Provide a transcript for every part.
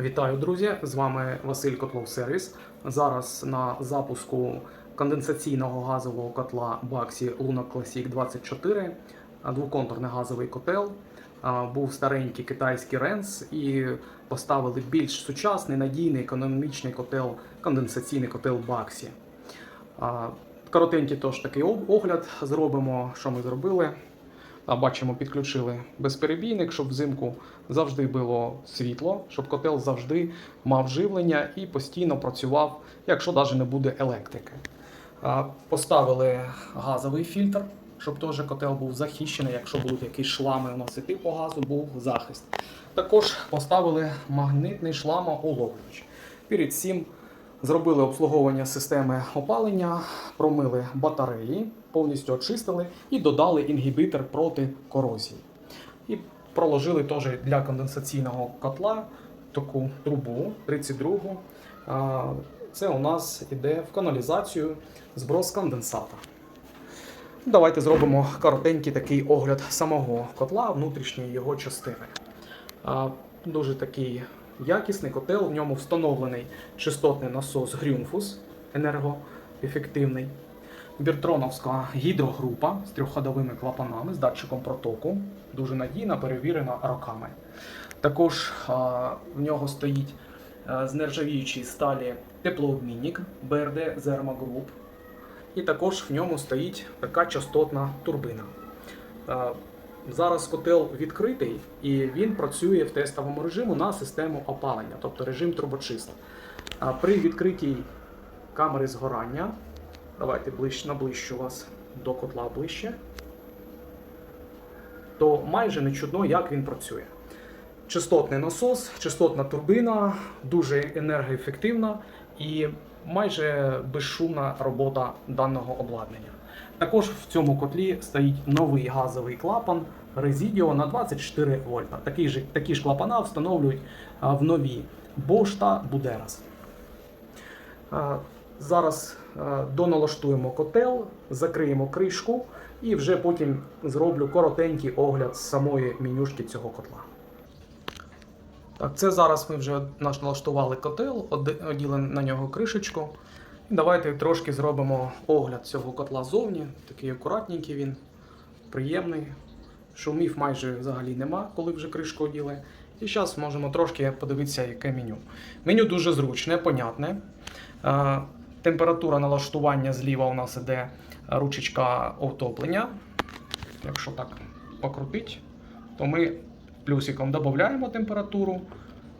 Вітаю, друзі! З вами Василь Котлов Сервіс. Зараз на запуску конденсаційного газового котла Baxi Luna Classic 24, двоконтурний газовий котел. Був старенький китайський ренс і поставили більш сучасний, надійний економічний котел, конденсаційний котел. А, Коротенький тож такий огляд зробимо, що ми зробили. А, Бачимо, підключили безперебійник, щоб взимку завжди було світло, щоб котел завжди мав живлення і постійно працював, якщо навіть не буде електрики. Поставили газовий фільтр, щоб теж котел був захищений, якщо будуть якісь шлами носити по газу, був захист. Також поставили магнитний шламоуловлювач. Перед цим зробили обслуговування системи опалення, промили батареї, повністю очистили і додали інгібітор проти корозії. І проложили теж для конденсаційного котла таку трубу 32. А, Це у нас іде в каналізацію зброс конденсата. Давайте зробимо коротенький такий огляд самого котла, внутрішньої його частини. Дуже такий якісний котел, в ньому встановлений частотний насос Грюнфус енергоефективний. Біртроновська гідрогрупа з трьохходовими клапанами з датчиком протоку. Дуже надійна, перевірена роками. Також а, в нього стоїть а, з нержавіючої сталі теплообмінник Zerma Group. І також в ньому стоїть така частотна турбина. Зараз котел відкритий і він працює в тестовому режиму на систему опалення, тобто режим трубочиста. А При відкритій камери згорання Давайте ближче, наближчу вас до котла ближче. То майже не чудно, як він працює. Частотний насос, частотна турбина, дуже енергоефективна і майже безшумна робота даного обладнання. Також в цьому котлі стоїть новий газовий клапан Residio на 24 вольта. Такі ж, такі ж клапана встановлюють в нові Bosch та Buderas. Зараз доналаштуємо котел, закриємо кришку і вже потім зроблю коротенький огляд самої менюшки цього котла. Так, це зараз ми вже наш налаштували котел, оділи на нього кришечку. Давайте трошки зробимо огляд цього котла зовні. Такий акуратненький він, приємний. Шумів майже взагалі нема, коли вже кришку оділи. І зараз можемо трошки подивитися, яке меню. Меню дуже зручне, понятне. Е, Температура налаштування зліва у нас іде ручечка отоплення. Якщо так покрутить, то ми плюсиком додаємо температуру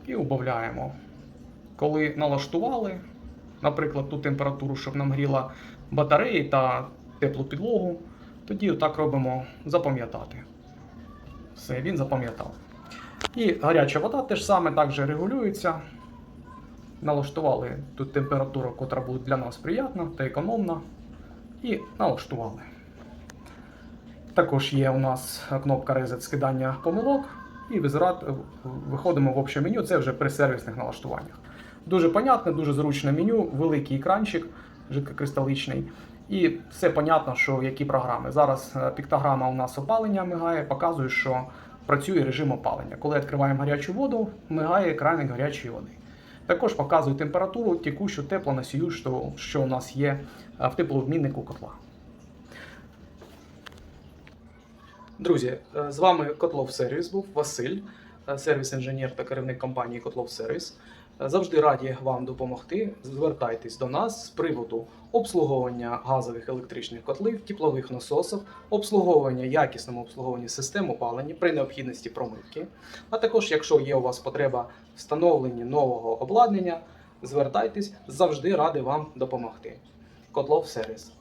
і убавляємо. Коли налаштували, наприклад, ту температуру, щоб нам гріла батареї та теплу підлогу, тоді отак робимо запам'ятати. Все, він запам'ятав. І гаряча вода теж саме так же регулюється налаштували тут температуру, котра буде для нас приємна та економна. І налаштували. Також є у нас кнопка Reset скидання помилок. І виходимо в обще меню, це вже при сервісних налаштуваннях. Дуже понятне, дуже зручне меню, великий екранчик ЖК кристаличний. І все понятно, що в які програми. Зараз е, піктограма у нас опалення мигає, показує, що працює режим опалення. Коли відкриваємо гарячу воду, мигає краник гарячої води. Також показує температуру, текущу теплоносію, що, що у нас є в теплообміннику котла. Друзі, е, з вами Котлов Сервіс був Василь, е, сервіс-інженер та керівник компанії Котлов Сервіс. Завжди раді вам допомогти. Звертайтесь до нас з приводу обслуговування газових електричних котлів, теплових насосів, обслуговування якісному обслуговуванні систем опалення при необхідності промивки. А також, якщо є у вас потреба в встановленні нового обладнання, звертайтесь, завжди радий вам допомогти. Котлов сервіс.